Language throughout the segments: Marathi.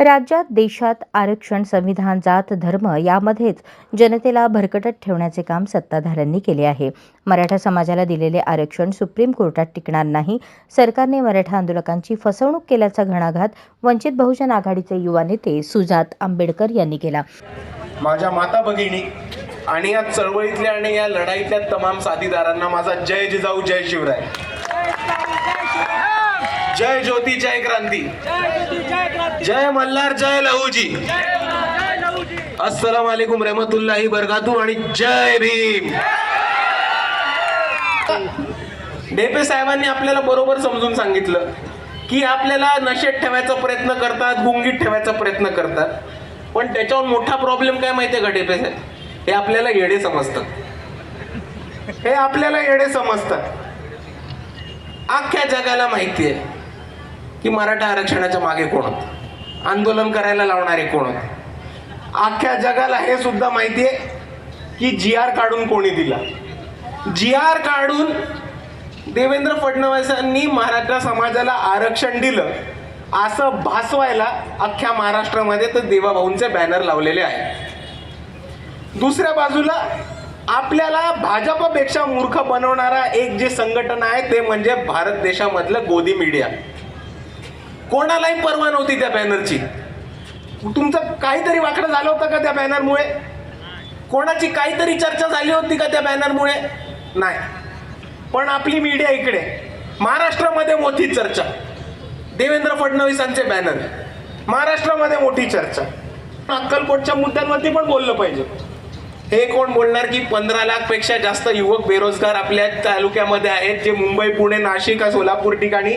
राज्यात देशात आरक्षण संविधान जात धर्म यामध्येच जनतेला भरकटत ठेवण्याचे काम सत्ताधाऱ्यांनी केले आहे. मराठा समाजाला दिलेले आरक्षण सुप्रीम कोर्टात टिकणार नाही. सरकारने मराठा आंदोलकांची फसवणूक केल्याचा घणाघात वंचित बहुजन आघाडीचे युवा नेते सुजात आंबेडकर यांनी केला. माझ्या माता भगिनी आणि या चळवळीतल्या आणि या लढाईतल्या तमाम साथीदारांना माझा जय जिजाऊ जय शिवराय. जय ज्योती जय क्रांती. जय मल्हार जय लहूजी. अस्सलाम वालेकुम रहमतुल्लाही बरगातू आणि जय भीम. डेपे साहेबांनी आपल्याला बरोबर समजून सांगितलं की आपल्याला नशेत ठेवायचा प्रयत्न करतात गुंगीत ठेवायचा प्रयत्न करतात. पण त्याच्यावर मोठा प्रॉब्लेम काय माहितीये का डेपे साहेब? हे आपल्याला येडे समजतात. हे आपल्याला येडे समजतात. अख्ख्या जगाला माहिती आहे. की मराठा आरक्षणाच्या मागे कोण? होत आंदोलन करायला लावणारे कोण? होत अख्ख्या जगाला हे सुद्धा माहिती आहे की जी आर काढून कोणी दिला? जी आर काढून देवेंद्र फडणवीसांनी मराठा समाजाला आरक्षण दिलं असं भासवायला अख्ख्या महाराष्ट्रामध्ये तर देवाभाऊंचे बॅनर लावलेले आहेत. दुसऱ्या बाजूला आपल्याला भाजपापेक्षा मूर्ख बनवणारा एक जे संघटना आहे ते म्हणजे भारत देशामधलं गोदी मीडिया. कोणालाही परवा नव्हती त्या बॅनरची. तुमचं काहीतरी वाकडं झालं होतं का त्या बॅनरमुळे? कोणाची काहीतरी चर्चा झाली होती का त्या बॅनरमुळे? नाही. पण आपली मीडिया इकडे. महाराष्ट्रामध्ये मोठी चर्चा. देवेंद्र फडणवीसांचे बॅनर. महाराष्ट्रामध्ये मोठी चर्चा. अक्कलकोटच्या मुद्द्यांवरती पण बोललं पाहिजे. हे कोण बोलणार की पंधरा लाखपेक्षा जास्त युवक बेरोजगार आपल्या तालुक्यामध्ये आहेत जे मुंबई पुणे नाशिक सोलापूर ठिकाणी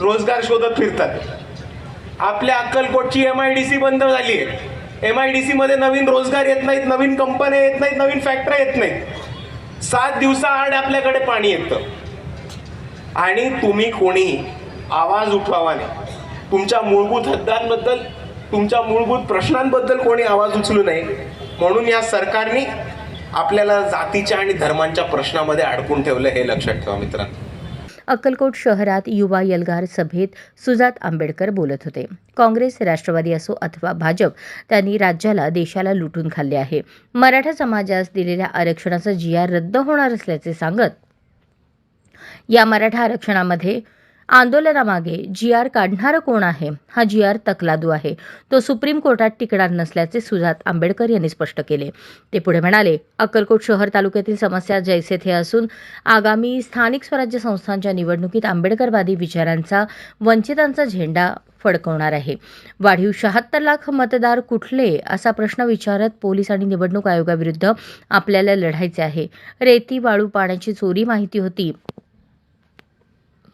रोजगार शोधत फिरतात. आपल्या अक्कलकोटची एम आय डी सी बंद झाली आहे. एम आय डी सीमध्ये नवीन रोजगार येत नाहीत नवीन कंपन्या येत नाहीत नवीन फॅक्टऱ्या येत नाहीत. सात दिवसाआड आपल्याकडे पाणी येतं. आणि तुम्ही कोणी आवाज उठवावा नाही. तुमच्या मूलभूत हद्दांबद्दल तुमच्या मूलभूत प्रश्नांबद्दल कोणी आवाज उचलू नये. म्हणून या सरकारने आपल्याला जातीच्या आणि धर्मांच्या प्रश्नामध्ये अडकून ठेवलं हे लक्षात ठेवा मित्रांनो. अक्कलकोट शहरात युवा यलगार सभेत सुजात आंबेडकर बोलत होते. काँग्रेस राष्ट्रवादी असो अथवा भाजप त्यांनी राज्याला देशाला लुटून खाल्ले आहे. मराठा समाजास दिलेल्या आरक्षणाचा जी आर रद्द होणार असल्याचे सांगत या मराठा आरक्षणामध्ये आंदोलनामागे जी आर काढणारं कोण आहे हा जी आर तकलादू आहे. तो सुप्रीम कोर्टात टिकणार नसल्याचे सुजात आंबेडकर यांनी स्पष्ट केले. ते पुढे म्हणाले अक्कलकोट शहर तालुक्यातील समस्या जैसे थे असून आगामी स्थानिक स्वराज्य संस्थांच्या निवडणुकीत आंबेडकरवादी विचारांचा वंचितांचा झेंडा फडकवणार आहे. वाढीव शहात्तर लाख मतदार कुठले असा प्रश्न विचारत पोलीस आणि निवडणूक आयोगाविरुद्ध आपल्याला लढायचे आहे. रेती वाळू पाण्याची चोरी माहिती होती.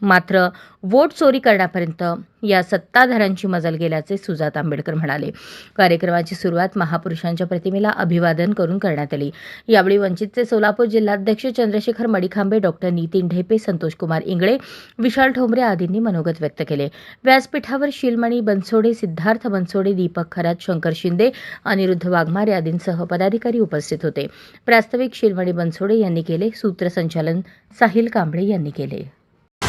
मात्र वोट चोरी करण्यापर्यंत या सत्ताधाऱ्यांची मजल गेल्याचे सुजात आंबेडकर म्हणाले. कार्यक्रमाची सुरुवात महापुरुषांच्या प्रतिमेला अभिवादन करून करण्यात आली. यावेळी वंचितचे सोलापूर जिल्हाध्यक्ष चंद्रशेखर मडिखांबे डॉक्टर नितीन ढेपे संतोषकुमार इंगळे विशाल ठोंबरे आदींनी मनोगत व्यक्त केले. व्यासपीठावर शिलमणी बनसोडे सिद्धार्थ बनसोडे दीपक खरात शंकर शिंदे अनिरुद्ध वाघमारे आदींसह पदाधिकारी उपस्थित होते. प्रास्ताविक शिलमणी बनसोडे यांनी केले सूत्रसंचालन साहिल कांबळे यांनी केले.